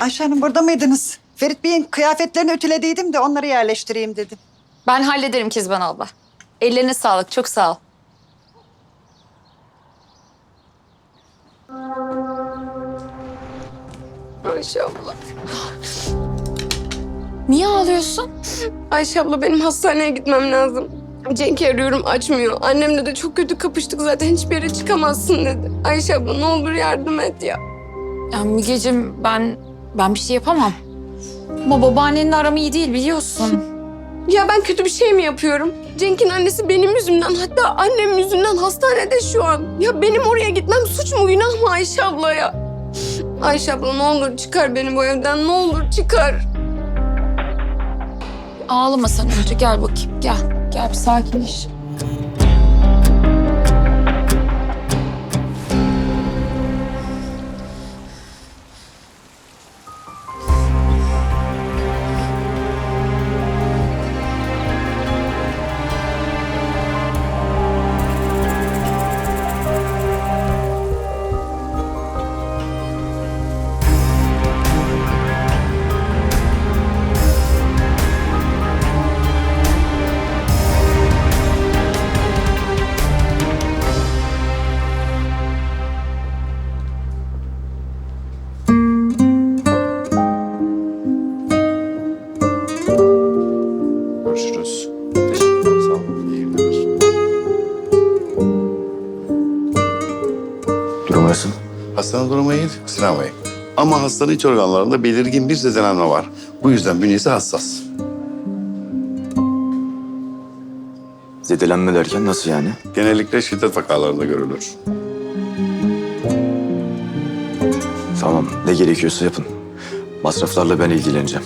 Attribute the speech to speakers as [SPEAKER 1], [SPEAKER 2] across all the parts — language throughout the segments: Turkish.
[SPEAKER 1] Ayşe Hanım burada mıydınız? Ferit Bey'in kıyafetlerini ütülediydim de onları yerleştireyim dedim.
[SPEAKER 2] Ben hallederim Kezban abla. Ellerine sağlık, çok sağ ol.
[SPEAKER 3] Ayşe abla.
[SPEAKER 2] Niye ağlıyorsun?
[SPEAKER 3] Ayşe abla benim hastaneye gitmem lazım. Cenk'i arıyorum açmıyor. Annemle de çok kötü kapıştık zaten hiçbir yere çıkamazsın dedi. Ayşe abla ne olur yardım et ya.
[SPEAKER 2] Ya Mügeciğim ben ben bir şey yapamam. Ama babaannenle aram iyi değil biliyorsun.
[SPEAKER 3] Ya ben kötü bir şey mi yapıyorum? Cenk'in annesi benim yüzümden hatta annem yüzünden hastanede şu an. Ya benim oraya gitmem suç mu günah mı Ayşe abla ya? Ayşe abla ne olur çıkar beni bu evden ne olur çıkar.
[SPEAKER 2] Ağlama sen önce gel bakayım gel. Gel bir sakinleş.
[SPEAKER 4] Bey. Ama hastanın iç organlarında belirgin bir zedelenme var. Bu yüzden bünyesi hassas.
[SPEAKER 5] Zedelenme derken nasıl yani?
[SPEAKER 4] Genellikle şiddet vakalarında görülür.
[SPEAKER 5] Tamam ne gerekiyorsa yapın. Masraflarla ben ilgileneceğim.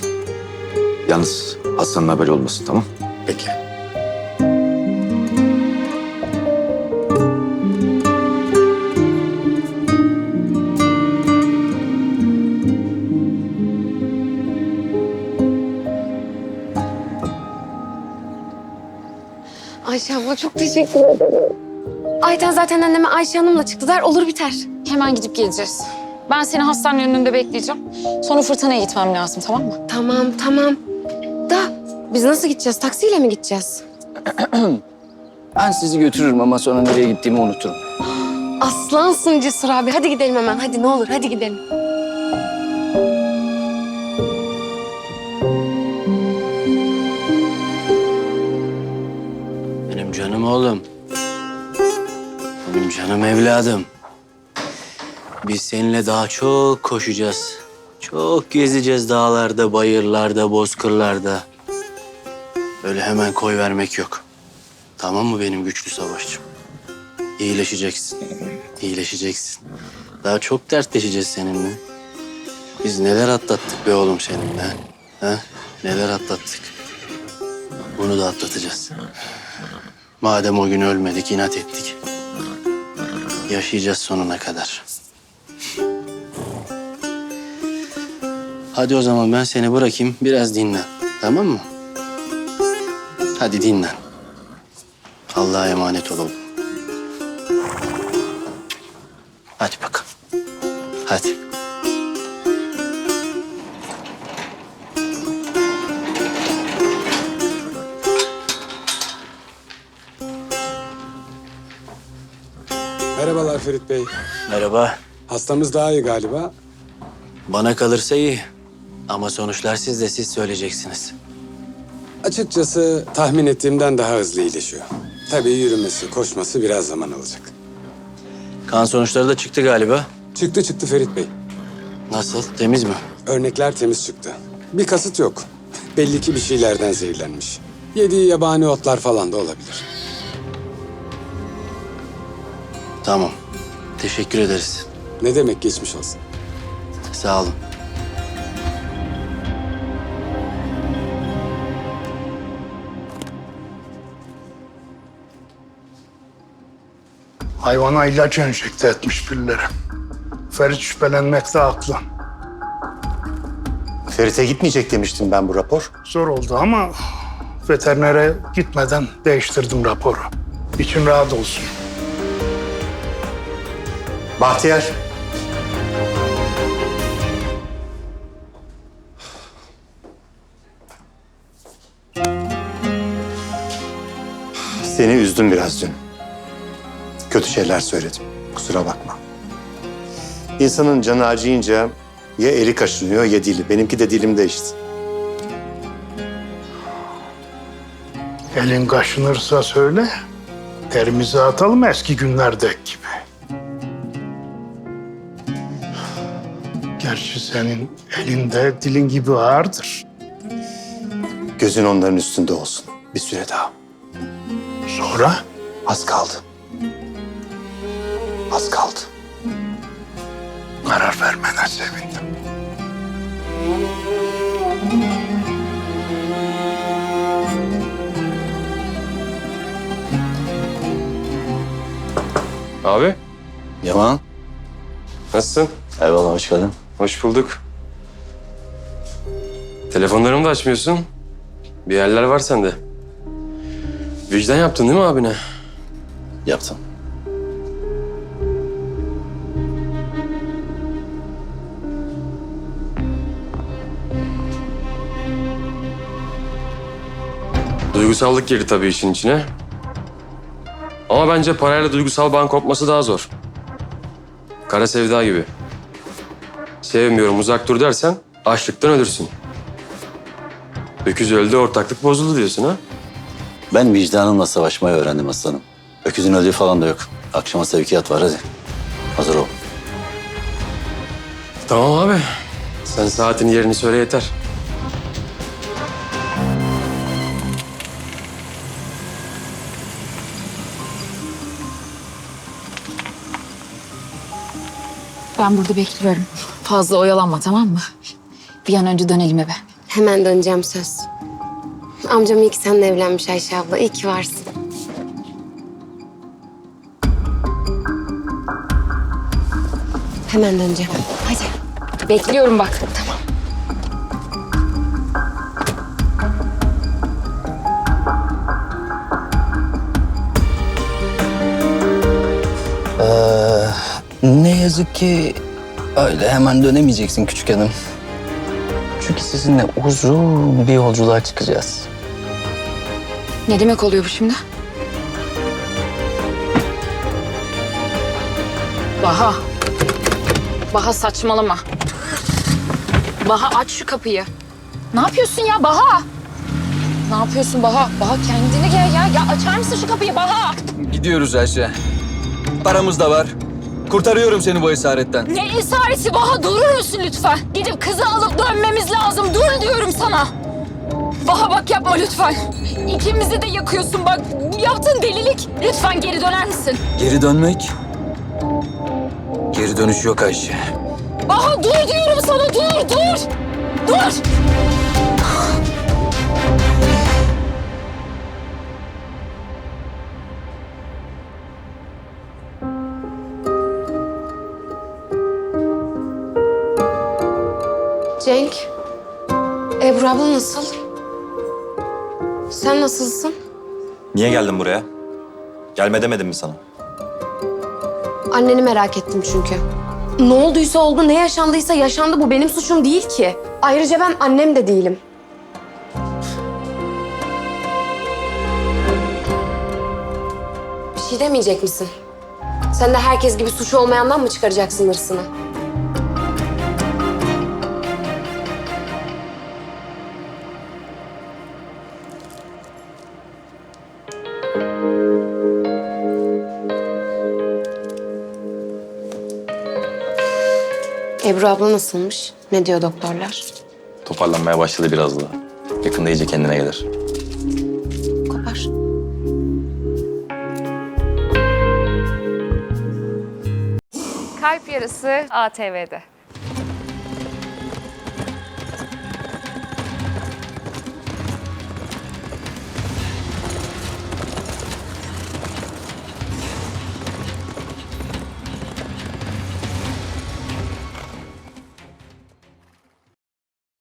[SPEAKER 5] Yalnız hastanın haberi olmasın tamam?
[SPEAKER 4] Peki.
[SPEAKER 3] Ayşe abla çok teşekkür ederim. Ayten zaten anneme Ayşe Hanım'la çıktılar olur biter.
[SPEAKER 2] Hemen gidip geleceğiz. Ben seni hastanenin önünde bekleyeceğim. Sonra fırtınaya gitmem lazım tamam mı?
[SPEAKER 3] Tamam tamam. Da biz nasıl gideceğiz? Taksiyle mi gideceğiz?
[SPEAKER 6] Ben sizi götürürüm ama sonra nereye gittiğimi unuturum.
[SPEAKER 3] Aslansın Cesur abi. Hadi gidelim hemen. Hadi ne olur hadi gidelim.
[SPEAKER 6] Evladım. Biz seninle daha çok koşacağız. Çok gezeceğiz dağlarda, bayırlarda, bozkırlarda. Öyle hemen koy vermek yok. Tamam mı benim güçlü savaşçım? İyileşeceksin. İyileşeceksin. Daha çok dertleşeceğiz seninle. Biz neler atlattık be oğlum seninle. Ha? Neler atlattık. Bunu da atlatacağız. Madem o gün ölmedik, inat ettik. Yaşayacağız sonuna kadar. Hadi o zaman ben seni bırakayım, biraz dinlen. Tamam mı? Hadi dinlen. Allah'a emanet ol oğlum. Hadi bakalım. Hadi.
[SPEAKER 7] Ferit Bey.
[SPEAKER 6] Merhaba.
[SPEAKER 7] Hastamız daha iyi galiba.
[SPEAKER 6] Bana kalırsa iyi. Ama sonuçlar siz de siz söyleyeceksiniz.
[SPEAKER 7] Açıkçası tahmin ettiğimden daha hızlı iyileşiyor. Tabii yürümesi, koşması biraz zaman alacak.
[SPEAKER 6] Kan sonuçları da çıktı galiba.
[SPEAKER 7] Çıktı çıktı Ferit Bey.
[SPEAKER 6] Nasıl? Temiz mi?
[SPEAKER 7] Örnekler temiz çıktı. Bir kasıt yok. Belli ki bir şeylerden zehirlenmiş. Yediği yabani otlar falan da olabilir.
[SPEAKER 6] Tamam. Teşekkür ederiz.
[SPEAKER 7] Ne demek geçmiş olsun.
[SPEAKER 6] Sağ olun.
[SPEAKER 8] Hayvana ilaç enjekte etmiş birileri. Ferit şüphelenmekte haklı.
[SPEAKER 9] Ferit'e gitmeyecek demiştim ben bu rapor.
[SPEAKER 8] Zor oldu ama veterinere gitmeden değiştirdim raporu. İçin rahat olsun.
[SPEAKER 9] Bahtiyar. Seni üzdüm biraz dün. Kötü şeyler söyledim. Kusura bakma. İnsanın canı acıyınca ya eli kaşınıyor ya dili. Benimki de dilimde işte.
[SPEAKER 8] Elin kaşınırsa söyle. Terimizi atalım eski günlerdeki gibi. Senin elinde dilin gibi ağırdır.
[SPEAKER 9] Gözün onların üstünde olsun. Bir süre daha.
[SPEAKER 8] Sonra
[SPEAKER 9] Az kaldı. Az kaldı.
[SPEAKER 8] karar vermene sevindim.
[SPEAKER 10] Abi
[SPEAKER 5] Yaman.
[SPEAKER 10] nasılsın?
[SPEAKER 5] Eyvallah hoş geldin.
[SPEAKER 10] Hoş bulduk. Telefonlarımı da açmıyorsun. Bir yerler var sende. Vicdan yaptın değil mi abine?
[SPEAKER 5] Yaptım.
[SPEAKER 10] Duygusallık girdi tabii işin içine. Ama bence parayla duygusal bağın kopması daha zor. Kara sevda gibi. Sevmiyorum uzak dur dersen açlıktan ölürsün. Öküz öldü ortaklık bozuldu diyorsun ha?
[SPEAKER 5] Ben vicdanımla savaşmayı öğrendim aslanım. Öküzün öldüğü falan da yok. Akşama sevkiyat var hadi. Hazır ol.
[SPEAKER 10] Tamam abi. Sen saatin yerini söyle yeter.
[SPEAKER 2] Ben burada bekliyorum. Fazla oyalanma tamam mı? Bir an önce dönelim eve.
[SPEAKER 3] Hemen döneceğim söz. Amcam iyi ki seninle evlenmiş Ayşe abla. İyi ki varsın. Hemen döneceğim.
[SPEAKER 2] Hadi. Bekliyorum bak. Tamam.
[SPEAKER 11] Ne yazık ki öyle hemen dönemeyeceksin küçük hanım. Çünkü sizinle uzun bir yolculuğa çıkacağız.
[SPEAKER 2] Ne demek oluyor bu şimdi? Baha. Baha saçmalama. Baha aç şu kapıyı. Ne yapıyorsun ya Baha? Ne yapıyorsun Baha? Baha kendine gel ya. Ya açar mısın şu kapıyı Baha?
[SPEAKER 11] Gidiyoruz Ayşe. Paramız da var. Kurtarıyorum seni bu esaretten.
[SPEAKER 2] Ne esareti Baha durur musun lütfen? Gidip kızı alıp dönmemiz lazım. Dur diyorum sana. Baha bak yapma lütfen. İkimizi de yakıyorsun bak. Yaptığın delilik. Lütfen geri döner misin?
[SPEAKER 11] Geri dönmek? Geri dönüş yok Ayşe.
[SPEAKER 2] Baha dur diyorum sana dur dur. Dur.
[SPEAKER 3] Cenk. Ebru abla nasıl? Sen nasılsın?
[SPEAKER 5] Niye geldin buraya? Gelme demedim mi sana?
[SPEAKER 3] Anneni merak ettim çünkü. Ne olduysa oldu, ne yaşandıysa yaşandı. Bu benim suçum değil ki. Ayrıca ben annem de değilim. Bir şey demeyecek misin? Sen de herkes gibi suçu olmayandan mı çıkaracaksın hırsını? Ebru abla nasılmış? Ne diyor doktorlar?
[SPEAKER 5] Toparlanmaya başladı biraz daha. Yakında iyice kendine gelir.
[SPEAKER 3] Kopar.
[SPEAKER 12] Kalp Yarısı ATV'de.